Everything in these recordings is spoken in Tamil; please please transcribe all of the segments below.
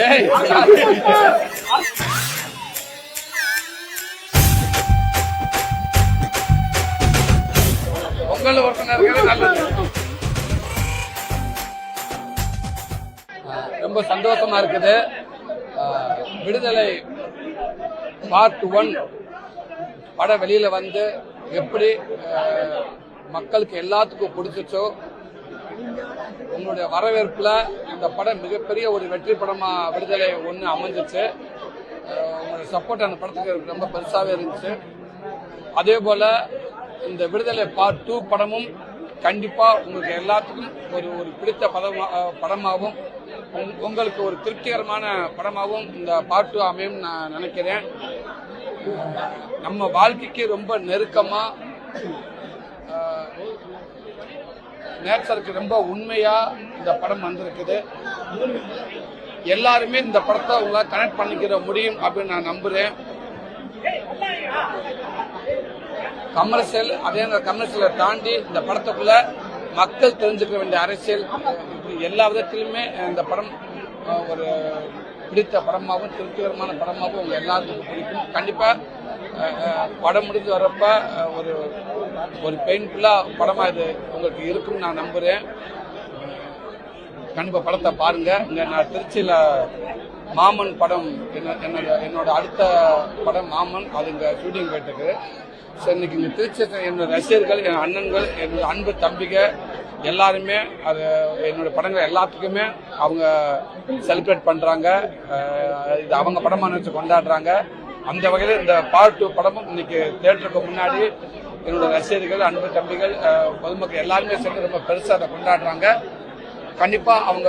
ஏய். பொங்கல் இருக்கிறது நல்லது. ரொம்ப சந்தோஷமா இருக்குது. விடுதலை பார்ட் ஒன் படம் வெளியில வந்து எப்படி மக்களுக்கு எல்லாத்துக்கும் பிடிச்சிச்சோ உங்களுடைய வரவேற்புல இந்த படம் மிகப்பெரிய ஒரு வெற்றி படமா விடுதலை ஒன்று அமைஞ்சிச்சு. உங்களோட சப்போர்ட் அந்த படத்துக்கு ரொம்ப பெருசாகவே இருந்துச்சு. அதே போல இந்த விடுதலை பார்ட் டூ படமும் கண்டிப்பா உங்களுக்கு எல்லாத்துக்கும் ஒரு ஒரு பிடித்த படமா படமாகவும் உங்களுக்கு ஒரு திருப்திகரமான படமாகவும் இந்த பார்ட் டூ அமையும் நான் நினைக்கிறேன். நம்ம வாழ்க்கைக்கு ரொம்ப நெருக்கமா நேச்சருக்கு ரொம்ப உண்மையா இந்த படம் வந்திருக்குது. எல்லாருமே இந்த படத்தை உங்களால கனெக்ட் பண்ணிக்கிற முடியும் அப்படின்னு நான் நம்புறேன். கமர்ஷியல் அதே கமர்ஷியலை தாண்டி இந்த படத்துக்குள்ள மக்கள் தெரிஞ்சுக்க வேண்டிய அரசியல் எல்லா விதத்திலுமே இந்த படம் ஒரு பிடித்த படமாகவும் திருப்திகரமான படமாகவும் உங்க எல்லாத்துக்கும் பிடிக்கும். கண்டிப்பா படம் முடிஞ்சு வர்றப்ப ஒரு ஒரு பெயின்ஃபுல்லா படமா இது உங்களுக்கு இருக்கும்னு நான் நம்புறேன். கண்டிப்பா படத்தை பாருங்க. இங்க நான் திருச்சியில மாமன் படம் என்ன- என்னோட என்னோட அடுத்த படம் மாமன் அது இங்க ஷூட்டிங் போயிட்டு ஸோ இன்னைக்கு இங்க திருச்சி என்னோட ரசிகர்கள் என் அண்ணன்கள் என்னோட அன்பு தம்பிக எல்லாருமே அது என்னோட படங்கள் எல்லாத்துக்குமே அவங்க செலிப்ரேட் பண்றாங்க. இது அவங்க படமா நினைச்சு கொண்டாடுறாங்க. அந்த வகையில் இந்த பார்ட் டூ படமும் இன்னைக்கு தேட்டருக்கு முன்னாடி என்னோட ரசிகர்கள் அன்பு தம்பிகள் பொதுமக்கள் எல்லாருமே சேர்ந்து ரொம்ப பெருசாக அதை கொண்டாடுறாங்க. கண்டிப்பாக அவங்க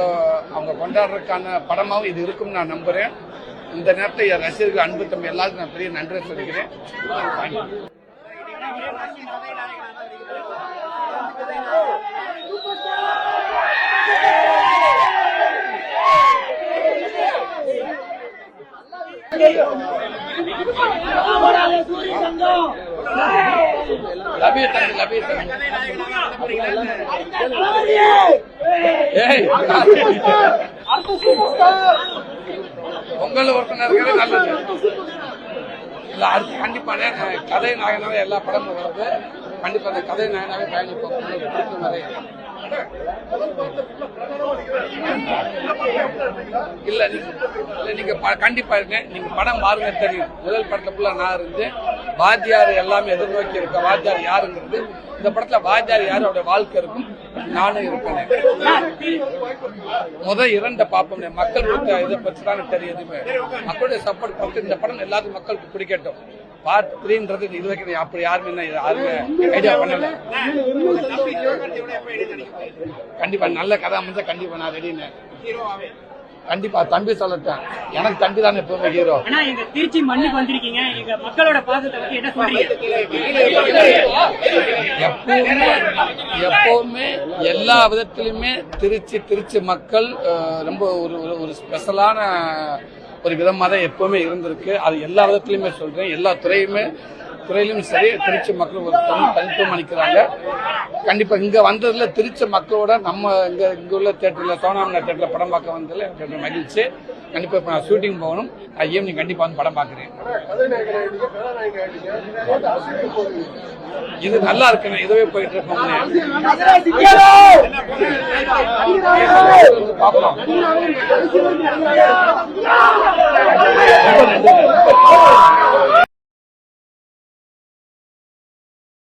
அவங்க கொண்டாடுறதுக்கான படமாகவும் இது இருக்கும்னு நான் நம்புறேன். இந்த நேரத்தில் என் ரசிகர்கள் அன்பு தம்பி எல்லாருக்கும் நான் பெரிய நன்றி சொல்லிக்கிறேன். சூரிய சங்கம். லபிய தம்பி லபிய ஏய். பொங்கல் ஒருத்தர் நல்லது. இல்ல அடுத்து கண்டிப்பா கதை நாயனாக எல்லா படமும் வருது கண்டிப்பா அந்த கதை நாயனாக பயணிப்போம். உங்களுக்கு பிடிக்கும் வரை இல்ல நீங்க- கண்டிப்பா இருக்கேன் நீங்க படம் பாருங்க தெரியும். முதல் படத்துல ஃபுல்லா நான் இருந்து வாத்தியார் எல்லாமே எதிர்நோக்கி இருக்க வாத்தியார் யாருங்கிறது இந்த படத்துல வாத்தியார் யாரு அவருடைய வாழ்க்கை இருக்கும்? நானும் இருக்கேன். முத இரண்ட பார்ப்போம் மக்கள் கொடுத்த இதை பற்றி தான் தெரியுது மக்களுடைய சப்போர்ட் கொடுத்து இந்த படம் எல்லாத்துக்கும் மக்களுக்கு பிடிக்கட்டும். பார்ட் த்ரீன்றது இது வரைக்கும் அப்படி யாருமே யாருமே ஐடியா பண்ணல. கண்டிப்பா நல்ல கதை அமைஞ்சா கண்டிப்பா நான் ரெடின்னு கண்டிப்பா தம்பி சொல்லட்டேன் எனக்கு தம்பி தானே எப்பவுமே ஹீரோ ஆனா எங்க திருச்சி மண்ணுக்கு வந்திருக்கீங்க. எங்க மக்களோட பாசத்தை பத்தி என்ன சொல்றீங்க? எப்பவுமே எப்பவுமே எல்லா விதத்திலுமே திருச்சி திருச்சி மக்கள் ரொம்ப ஒரு ஒரு- ஒரு ஸ்பெஷலான ஒரு விதமாக தான் எப்பவுமே இருந்திருக்கு. அது எல்லா விதத்திலுமே சொல்றேன். எல்லா துறையுமே துறையிலும் சரி திருச்சி மக்கள் ஒரு தனித்துவம் அளிக்கிறாங்க. கண்டிப்பா இங்க வந்ததுல திருச்சி மக்களோட நம்ம இங்க இங்க உள்ள தேட்டர்ல சோனாமனா தேட்டர்ல படம் பார்க்க வந்ததுல எனக்கு மகிழ்ச்சி. கண்டிப்பா நான் ஷூட்டிங் போகணும். நான் ஈவினிங் கண்டிப்பா வந்து படம் பார்க்குறேன். இது நல்லா இருக்குண்ணே இதுவே போயிட்டு இருக்கோம் பார்க்கலாம்